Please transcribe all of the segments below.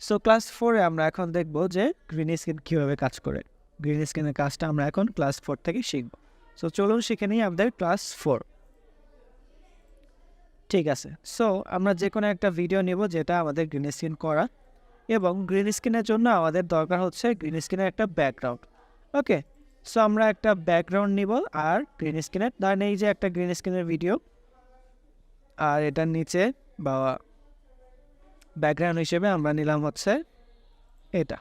So class ফোরে আমরা এখন দেখব যে গ্রিন স্ক্রিন কীভাবে কাজ করে। গ্রিন স্ক্রিনের কাজটা আমরা এখন ক্লাস ফোর থেকে শিখব। সো চলুন শিখে নিই আমাদের ক্লাস ফোর ঠিক আছে। সো আমরা যে কোনো একটা ভিডিও নেব যেটা আমাদের গ্রিন স্ক্রিন করা এবং গ্রিন স্ক্রিনের জন্য আমাদের দরকার হচ্ছে গ্রিন স্ক্রিনের একটা ব্যাকগ্রাউন্ড ওকে সো আমরা একটা ব্যাকগ্রাউন্ড নিব আর গ্রিন স্ক্রিনের ধরেন এই যে একটা গ্রিন স্ক্রিনের ভিডিও আর এটার নিচে বা ব্যাকগ্রাউন্ড হিসেবে আমরা নিলাম হচ্ছে এটা।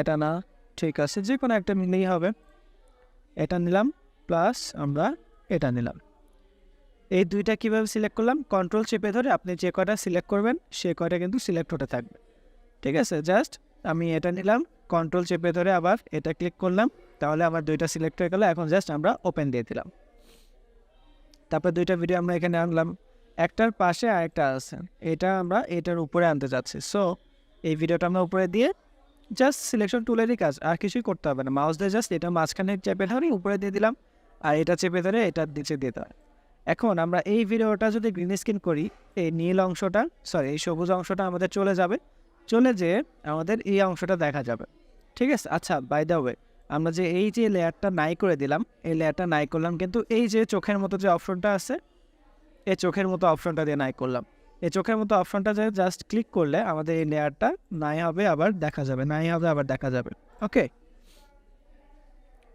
এটা না, ঠিক আছে যে কোনো একটা নিলেই হবে। এটা নিলাম প্লাস আমরা এটা নিলাম। এই দুইটা কীভাবে সিলেক্ট করলাম? কন্ট্রোল চেপে ধরে আপনি যে কটা সিলেক্ট করবেন, সে কটা কিন্তু সিলেক্ট হতে থাকবে। ঠিক আছে জাস্ট আমি এটা নিলাম কন্ট্রোল চেপে ধরে আবার এটা ক্লিক করলাম, তাহলে আমার দুইটা সিলেক্ট হয়ে গেলো, এখন জাস্ট আমরা ওপেন দিয়ে দিলাম। তারপর দুইটা ভিডিও আমরা এখানে আনলাম। একটার পাশে আরেকটা আছে। এটা আমরা এটার উপরে আনতে যাচ্ছি। সো এই ভিডিওটা আমরা উপরে দিয়ে জাস্ট সিলেকশন টুলেরই কাজ, আর কিছুই করতে হবে না। মাউস দিয়ে জাস্ট এটা মাঝখানে চেপে ধরে উপরে দিয়ে দিলাম, আর এটা চেপে ধরে এটার নিচে দিয়ে দেওয়া। এখন আমরা এই ভিডিওটা যদি গ্রিন স্ক্রিন করি, এই নীল অংশটা সরি এই সবুজ অংশটা আমাদের চলে যাবে। চলে যেয়ে আমাদের এই অংশটা দেখা যাবে। ঠিক আছে? আচ্ছা বাই দ্য ওয়ে আমরা যে এই যে লেয়ারটা নাই করে দিলাম, এই লেয়ারটা নাই করলাম, কিন্তু এই যে চোখের মতো যে অপশনটা আছে এই চোখের মতো অপশনটা দিয়ে নাই করলাম। এই চোখের মতো অপশনটা যে জাস্ট ক্লিক করলে আমাদের এই লেয়ারটা নাই হবে, আবার দেখা যাবে, নাই হবে, আবার দেখা যাবে। ওকে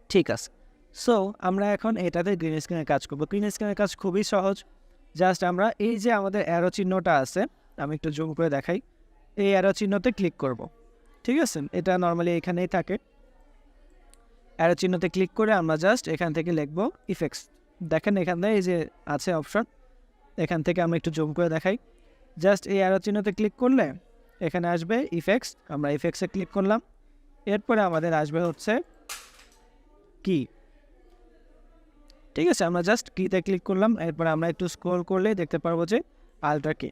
ঠিক আছে। সো আমরা এখন এটাতে গ্রিন স্ক্রিনের কাজ করব। গ্রিন স্ক্রিনের কাজ খুবই সহজ। জাস্ট আমরা এই যে আমাদের অ্যারো চিহ্নটা আছে, আমি একটু জুম করে দেখাই। এই অ্যারো চিহ্নতে ক্লিক করব। ঠিক আছে? এটা নর্মালি এখানেই থাকে। অ্যারো চিহ্নতে ক্লিক করে আমরা জাস্ট এখান থেকে লিখব ইফেক্টস দেখেন এখান এই যে আছে অপশন এখান থেকে আমরা একটু জুম করে দেখাই। জাস্ট এই অ্যারো চিহ্নতে ক্লিক করলে এখানে আসবে ইফেক্টস আমরা ইফেক্টসে ক্লিক করলাম। এরপরে আমাদের আসবে হচ্ছে কি ঠিক আছে, আমরা জাস্ট কিতে ক্লিক করলাম। এরপরে আমরা একটু স্ক্রল করলে দেখতে পারব যে আলট্রা কি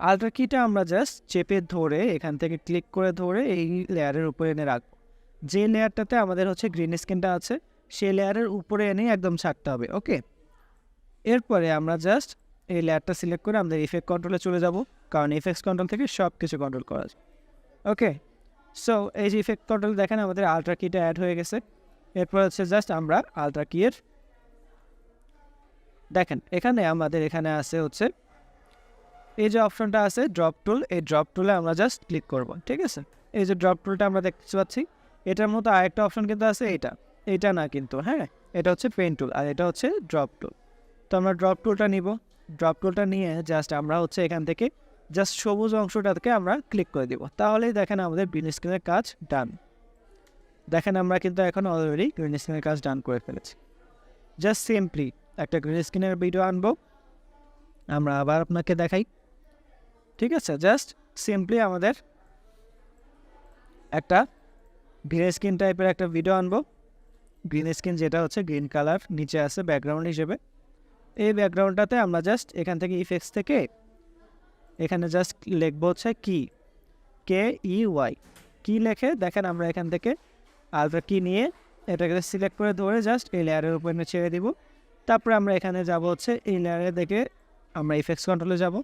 আলট্রা কিটা আমরা জাস্ট চেপে ধরে, এখান থেকে ক্লিক করে ধরে এই লেয়ারের উপরে এনে রাখব। যে লেয়ারটাতে আমাদের হচ্ছে গ্রিন স্ক্রিনটা আছে সেই লেয়ারের উপরে এনে একদম ছাড়তে হবে ওকে এরপরে আমরা জাস্ট এই লেয়ারটা সিলেক্ট করে আমাদের ইফেক্ট কন্ট্রোলে চলে যাব, কারণ ইফেক্টস কন্ট্রোল থেকে সব কিছু কন্ট্রোল করা যায়। ওকে সো এই যে ইফেক্ট কন্ট্রোল দেখেন, আমাদের আলট্রা কিটা অ্যাড হয়ে গেছে। এরপর হচ্ছে জাস্ট আমরা আলট্রা কিয়ের দেখেন, এখানে আমাদের এখানে আছে হচ্ছে, এই যে অপশনটা আছে ড্রপ টুল এই ড্রপ টুলে আমরা জাস্ট ক্লিক করব, ঠিক আছে? এই যে ড্রপ টুলটা আমরা দেখতে পাচ্ছি, এটার মতো আরেকটা অপশন কিন্তু আছে এইটা এটা না কিন্তু হ্যাঁ? এটা হচ্ছে পেন টুল আর এটা হচ্ছে ড্রপ টুল তো আমরা ড্রপ টুলটা নিব। ড্রপ টুলটা নিয়ে জাস্ট আমরা হচ্ছে এখান থেকে জাস্ট সবুজ অংশটাকে আমরা ক্লিক করে দিব। তাহলেই দেখেন আমাদের গ্রিন স্ক্রিনের কাজ ডান দেখেন আমরা কিন্তু এখন অলরেডি গ্রিন স্ক্রিনের কাজ ডান করে ফেলেছি। জাস্ট সিম্পলি একটা গ্রিন স্ক্রিনের ভিডিও আনব। আমরা আবার আপনাকে দেখাই। ঠিক আছে? জাস্ট সিম্পলি আমাদের একটা গ্রিন স্ক্রিন টাইপের একটা ভিডিও আনব। গ্রিন স্ক্রিন যেটা হচ্ছে গ্রিন কালার নিচে আছে ব্যাকগ্রাউন্ড হিসেবে। এই ব্যাকগ্রাউন্ডটাতে আমরা জাস্ট এখান থেকে ইফেক্টস থেকে এখানে জাস্ট লিখব হচ্ছে কি? কে ই ওয়াই কি লেখে? দেখেন আমরা এখান থেকে আলট্রা কি নিয়ে এটাকে সিলেক্ট করে ধরে জাস্ট এই লেয়ারের উপরে ছেড়ে দিব। তারপরে আমরা এখানে যাব হচ্ছে এই লেয়ারে দেখে আমরা ইফেক্টস কন্ট্রোলে যাব।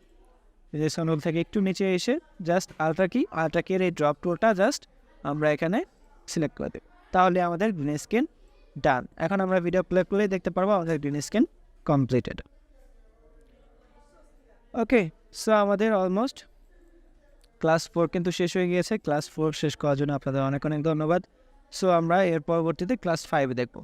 ইফেক্টস কন্ট্রোল থেকে একটু নিচে এসে জাস্ট আলট্রা কি? আলট্রা কির এই ড্রপ টুলটা জাস্ট আমরা এখানে সিলেক্ট করে দেব। তাহলে আমাদের গ্রিন স্ক্রিন ডান এখন আমরা ভিডিও প্লে করলেই দেখতে পারব আমাদের green screen completed okay so আমাদের অলমোস্ট ক্লাস ফোর কিন্তু শেষ হয়ে গিয়েছে। ক্লাস ফোর শেষ করার জন্য আপনাদের অনেক অনেক ধন্যবাদ। সো আমরা এর পরবর্তীতে ক্লাস ফাইভে দেখব।